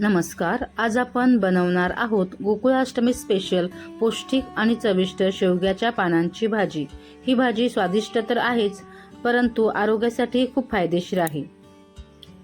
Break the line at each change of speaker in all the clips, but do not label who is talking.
नमस्कार आज आपण बनवणार आहोत गोकुळाष्टमी स्पेशल पौष्टिक आणि चविष्ट शेवग्याच्या पानांची भाजी. ही भाजी स्वादिष्ट तर आहेच परंतु आरोग्यासाठी खूप फायदेशीर आहे.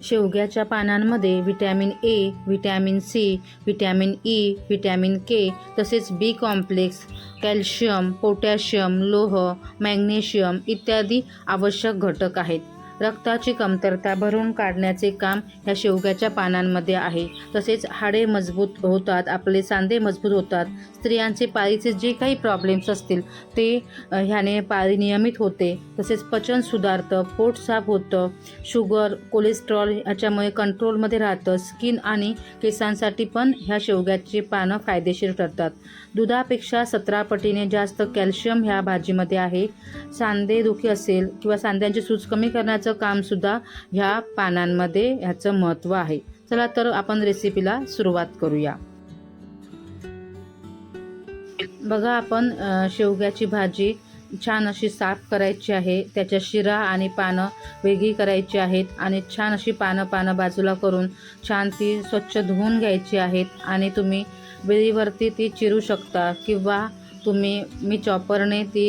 शेवग्याच्या पानांमध्ये vitamin A vitamin C vitamin E vitamin K तसेच बी कॉम्प्लेक्स कॅल्शियम पोटॅशियम लोह मॅग्नेशियम इत्यादी आवश्यक घटक आहेत. रक्ताची कमतरता भरून काढण्याचे काम ह्या शेवग्याच्या पानांमध्ये आहे. तसेच हाडे मजबूत होतात आपले सांधे मजबूत होतात. स्त्रियांचे पाळीचे जे काही प्रॉब्लेम्स असतील ते ह्याने पाळी नियमित होते. तसेच पचन सुधारतं पोट साफ होतं. शुगर कोलेस्ट्रॉल ह्याच्यामुळे कंट्रोलमध्ये राहतं. स्किन आणि केसांसाठी पण ह्या शेवग्याची पानं फायदेशीर ठरतात. दुधापेक्षा सतरा पटीने जास्त कॅल्शियम ह्या भाजीमध्ये आहे. सांधेदुखी असेल किंवा सांध्यांची सूज कमी करण्याचं कामसुद्धा ह्या पानांमध्ये ह्याचं महत्त्व आहे. चला तर आपण रेसिपीला सुरुवात करूया. बघा आपण शेवग्याची भाजी छान अशी साफ करायची आहे. त्याच्या शिरा आणि पानं वेगळी करायची आहेत आणि छान अशी पानं पानं बाजूला करून छान ती स्वच्छ धुवून घ्यायची आहेत आणि तुम्ही वेळीवरती ती चिरू शकता किंवा तुम्ही मी चॉपरने ती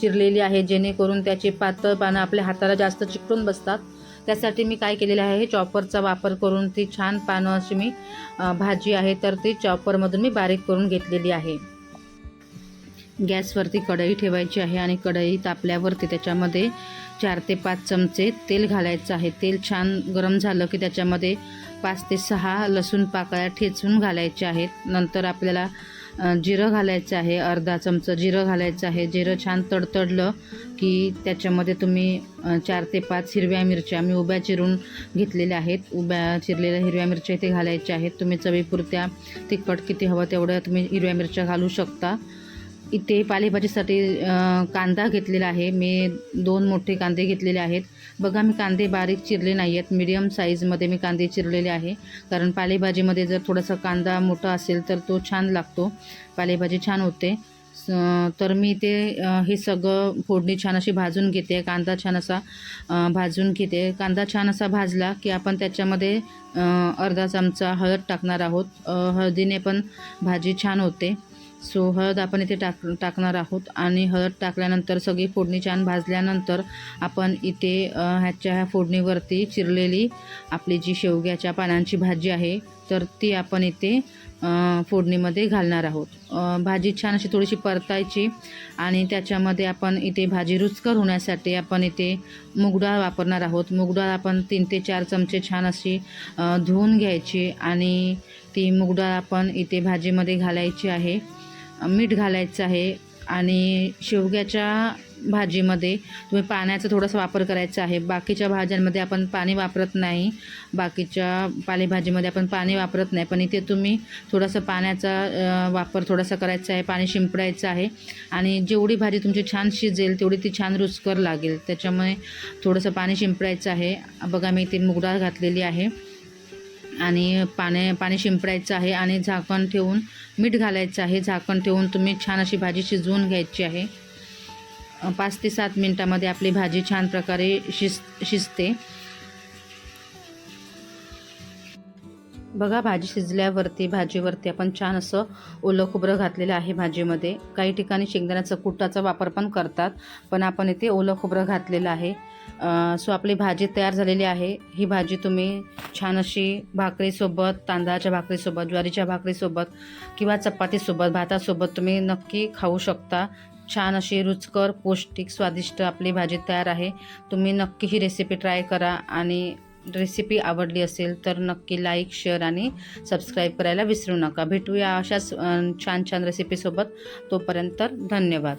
चिरलेली आहे जेणेकरून त्याचे पातळ पानं आपल्या हाताला जास्त चिकटून बसतात. त्यासाठी मी काय केलेलं आहे चॉपरचा वापर करून ती छान पानं अशी मी भाजी आहे तर ती चॉपरमधून मी बारीक करून घेतलेली आहे. गॅसवरती कढई ठेवायची आहे आणि कढई तापल्यावरती त्याच्यामध्ये चार ते पाच चमचे तेल घालायचं आहे. तेल छान गरम झालं की त्याच्यामध्ये पाच ते सहा लसूण पाकळ्या ठेचून घालायच्या आहेत. नंतर आपल्याला जिरं घालायचं आहे अर्धा चमचा जिरं घालायचं आहे. जिरं छान तडतडलं की त्याच्यामध्ये तुम्ही चार ते पाच हिरव्या मिरच्या मी उभ्या चिरून घेतलेल्या आहेत. उभ्या चिरलेल्या हिरव्या मिरच्या इथे घालायच्या आहेत. तुम्ही चवीपुरत्या तिखट किती हवं तेवढ्या तुम्ही हिरव्या मिरच्या घालू शकता. इथे पालेभाजीसाठी कांदा घेतलेला आहे. मी दोन मोठे कांदे घेतलेले आहेत. बघा मी कांदे बारीक चिरले नाही आहेत मीडियम साईजमध्ये मी कांदे चिरलेले आहे. कारण पालेभाजीमध्ये जर थोडासा कांदा मोठा असेल तर तो छान लागतो. पालेभाजी छान होते. स- तर मी ते हे सगळं फोडणी छान अशी भाजून घेते. कांदा छान असा भाजून घेते. कांदा छान असा भाजला की आपण त्याच्यामध्ये अर्धा चमचा हळद टाकणार आहोत. हळदीने पण भाजी छान होते. सो हळद आपण इथे टाक टाकणार आहोत आणि हळद टाकल्यानंतर सगळी फोडणी छान भाजल्यानंतर आपण इथे ह्याच्या ह्या फोडणीवरती चिरलेली आपली जी शेवग्याच्या पानांची भाजी आहे तर ती आपण इथे फोडणीमध्ये घालणार आहोत. भाजी छान अशी थोडीशी परतायची आणि त्याच्यामध्ये आपण इथे भाजी रुचकर होण्यासाठी आपण इथे मुगडाळ वापरणार आहोत. मुगडाळ आपण तीन ते चार चमचे छान अशी धुवून घ्यायची आणि ती मुगडाळ आपण इथे भाजीमध्ये घालायची आहे. मीठ घालायचं आहे आणि शेवग्याच्या भाजीमध्ये. तुम्ही पाण्याचा थोडासा वापर करायचा आहे. बाकीच्या भाज्यांमध्ये आपण पाणी वापरत नाही. बाकीच्या पालेभाजीमध्ये आपण पाणी वापरत नाही. पण इथे तुम्ही थोडासा पाण्याचा वापर थोडासा करायचा आहे. पाणी शिंपडायचं आहे. आणि जेवढी भाजी तुमची छान शिजेल तेवढी ती छान रुचकर लागेल. त्याच्यामुळे थोडंसं पाणी शिंपडायचं आहे. बघा मी इथे मुगडाळ घातलेली आहे. आणि पाणी पाणी शिंपडायचं आहे. आणि झाकण ठेवून मीठ घालायचं आहे. झाकण ठेवून तुम्ही छान अशी भाजी शिजवून घ्यायची आहे. पाच ते सात मिनटामध्ये आपली भाजी छान प्रकारे शिज शिजते. बघा भाजी शिजल्यावरती भाजीवरती आपण छान असं ओलं खोबरं घातलेलं आहे भाजीमध्ये. काही ठिकाणी शेंगदाण्याचा कुटाचा वापर पण करतात पण आपण इथे ओलं खोबरं घातलेलं आहे. सो आपली भाजी तयार झालेली आहे. ही भाजी तुम्ही छान अशी भाकरीसोबत तांदळाच्या भाकरीसोबत ज्वारीच्या भाकरीसोबत किंवा चपातीसोबत भातासोबत तुम्ही नक्की खाऊ शकता. छान अशी रुचकर पौष्टिक स्वादिष्ट आपली भाजी तयार आहे. तुम्ही नक्की ही रेसिपी ट्राय करा आणि रेसिपी आवडली असेल तर नक्की लाईक शेअर आणि सबस्क्राईब करायला विसरू नका. भेटूया अशाच छान छान रेसिपीसोबत तोपर्यंत धन्यवाद.